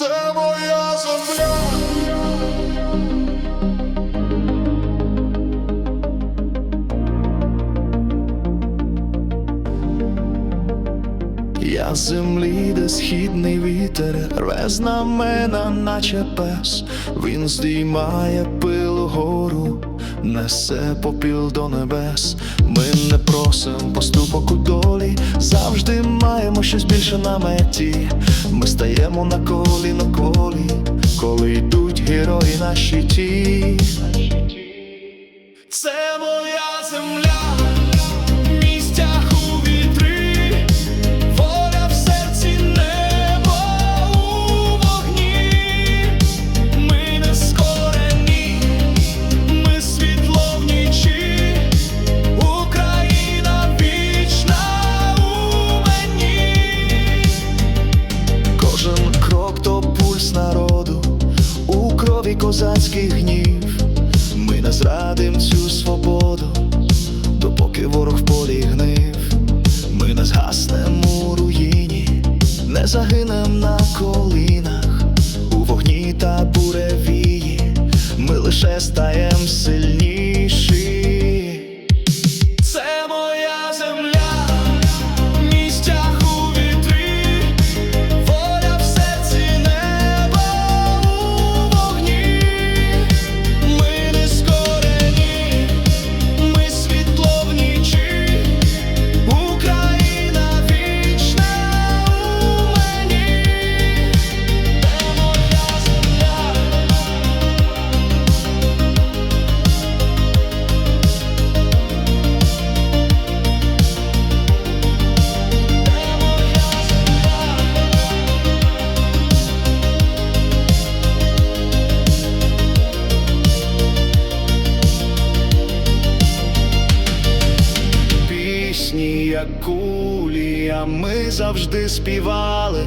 Це моя земля. Я з землі, де східний вітер рве знамена, наче пес. Він здіймає пилу гору, несе попіл до небес. Ми не просим поступок у долі, завжди маємо щось більше на меті. Ми стаємо на колі на колі, коли йдуть герої наші щиті. У крові як кулі, а ми завжди співали.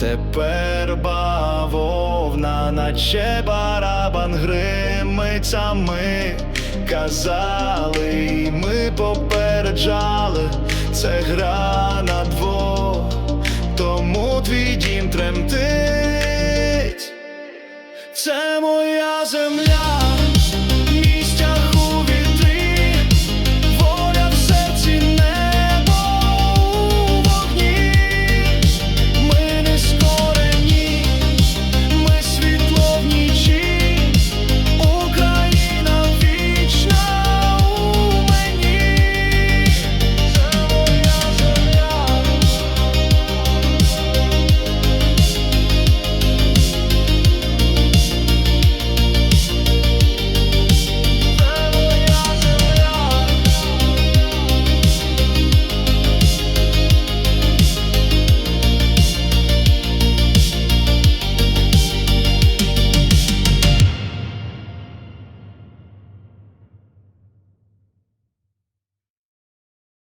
Тепер бавовна, наче барабан гримить, ми казали, і ми попереджали, це гра на двох, тому твій дім тремтить. Це моя земля.